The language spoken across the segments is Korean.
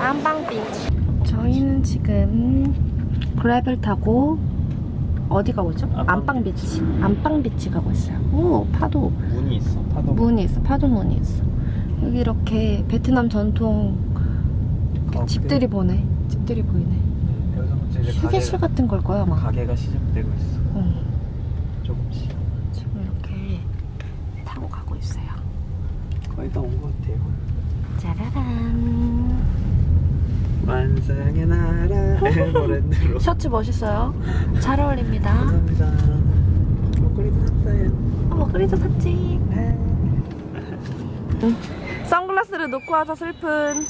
안방 비치. 저희는 지금 그래벨 타고 어디 가고 있죠? 안방 안방 비치. 안방 비치 가고 있어요. 오 파도. 문이 있어. 파도. 문이 있어. 파도 문이 있어. 여기 이렇게 베트남 전통 어, 집들이 보네. 집들이 보이네. 이제 휴게실 같은 걸 거야 아마. 가게가 시작되고 있어. 응. 조금씩. 지금 이렇게 타고 가고 있어요. 거의 다 온 것 같아요. 짜라란. 완성의 나라 에버랜드로. 셔츠 멋있어요. 잘 어울립니다. 감사합니다. 목걸이도 샀어요. 어, 먹거리도 샀지. 네. 선글라스를 놓고 와서 슬픈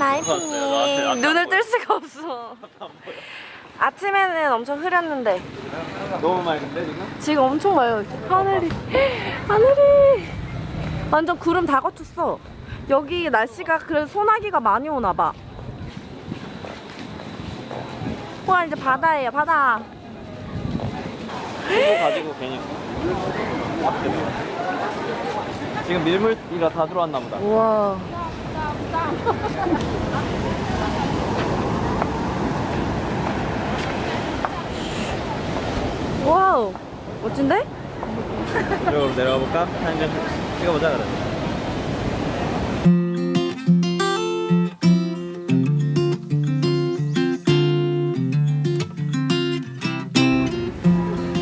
안 눈을. 뜰 수가 없어. 아침에는 엄청 흐렸는데 너무 맑은데 지금? 지금 엄청 맑아요. 하늘이 하늘이 완전 구름 다 거쳤어. 여기 날씨가 그래도 소나기가 많이 오나 봐. 와 이제 바다예요 바다. 이거 가지고 괜히. 지금 밀물이라 다 들어왔나 보다. 우와. 와우 멋진데? 이쪽으로 내려가 볼까? 한장 찍어보자 그래.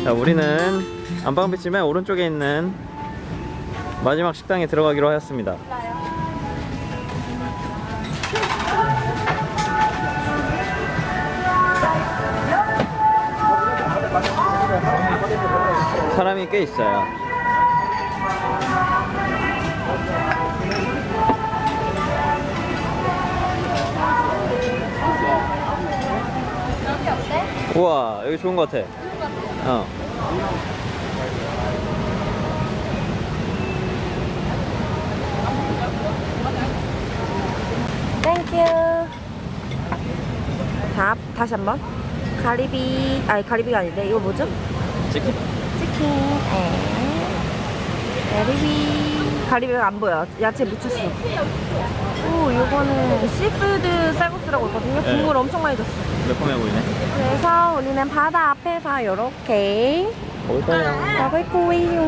자, 우리는 안방비치 맨 오른쪽에 있는 마지막 식당에 들어가기로 하였습니다. 사람이 꽤 있어요. 우와 여기 좋은 것 같아. 어. 땡큐. 자, 다시 한번. 가리비, 아니 가리비가 아닌데 이거 뭐죠? 치킨? 치킨. 에. 가리비. 가리비가 안 보여. 야채 묻혔어. 오, 요거는 시푸드 쌀국수라고 있거든요. 네. 국물 엄청 많이 줬어. 매콤해 보이네. 그래서 우리는 바다 앞에서 이렇게 먹을까요? 먹을 거예요.